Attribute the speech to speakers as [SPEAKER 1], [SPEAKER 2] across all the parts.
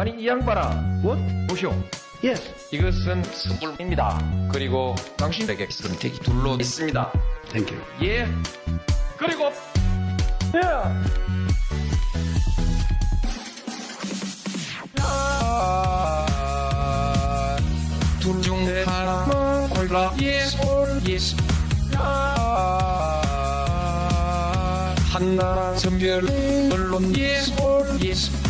[SPEAKER 1] 아니 이 양반아
[SPEAKER 2] What?
[SPEAKER 1] 보시오.
[SPEAKER 2] Yes.
[SPEAKER 1] 이것은 선물입니다. 그리고 당신에게 선택이 둘로 있습니다.
[SPEAKER 2] Thank you.
[SPEAKER 1] 예. 그리고 예. 둘중 하나만 골라. yes or yes 한나라 선별 물론 yes or yes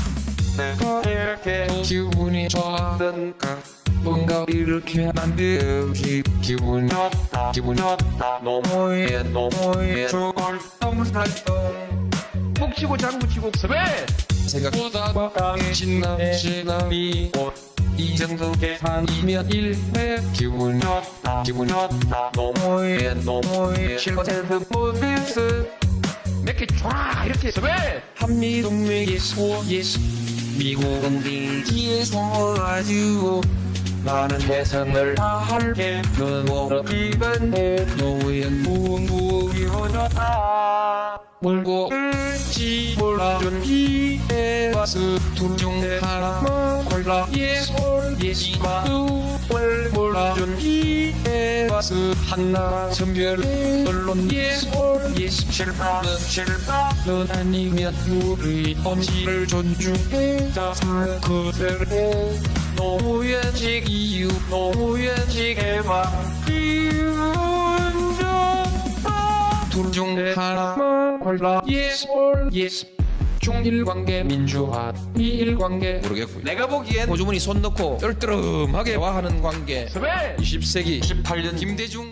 [SPEAKER 1] 내가 이렇게 기분이 좋았던가? 뭔가 이렇게 만든 기, 기분 좋다. 기분 좋다. 너무해 너무해. 저걸 살던 묵치고 장구치고 섭외 생각보다 강해진 남신 남이 옷이 정도 계산이면 1회. 기분 좋다. 기분 좋다. 너무해 너무해. 실버체드 모드스 몇개 줘라 이렇게 섭외 한미동맹이 소예스 미국은 빌기에서 아주 많은 해상을 다 할게 너무 기반해. 노예는 무무이어졌다. 멀고 을지 몰라준 와서 둘중 하나만 골라. yes or yes 뭘 몰라준 이 에 와서 한나라 선별 물론 yes or yes 실파는 실파는 아니면 우리 엄지를 존중해. 자살 그대로. 노무현식 이유 해방 기분 좋다 둘중 하나만 골라. or yes 중일관계 민주화 미일관계. 모르겠고요. 내가 보기엔 고주문이 손 넣고 떨떠름하게 와하는 관계. 20세기 18년 김대중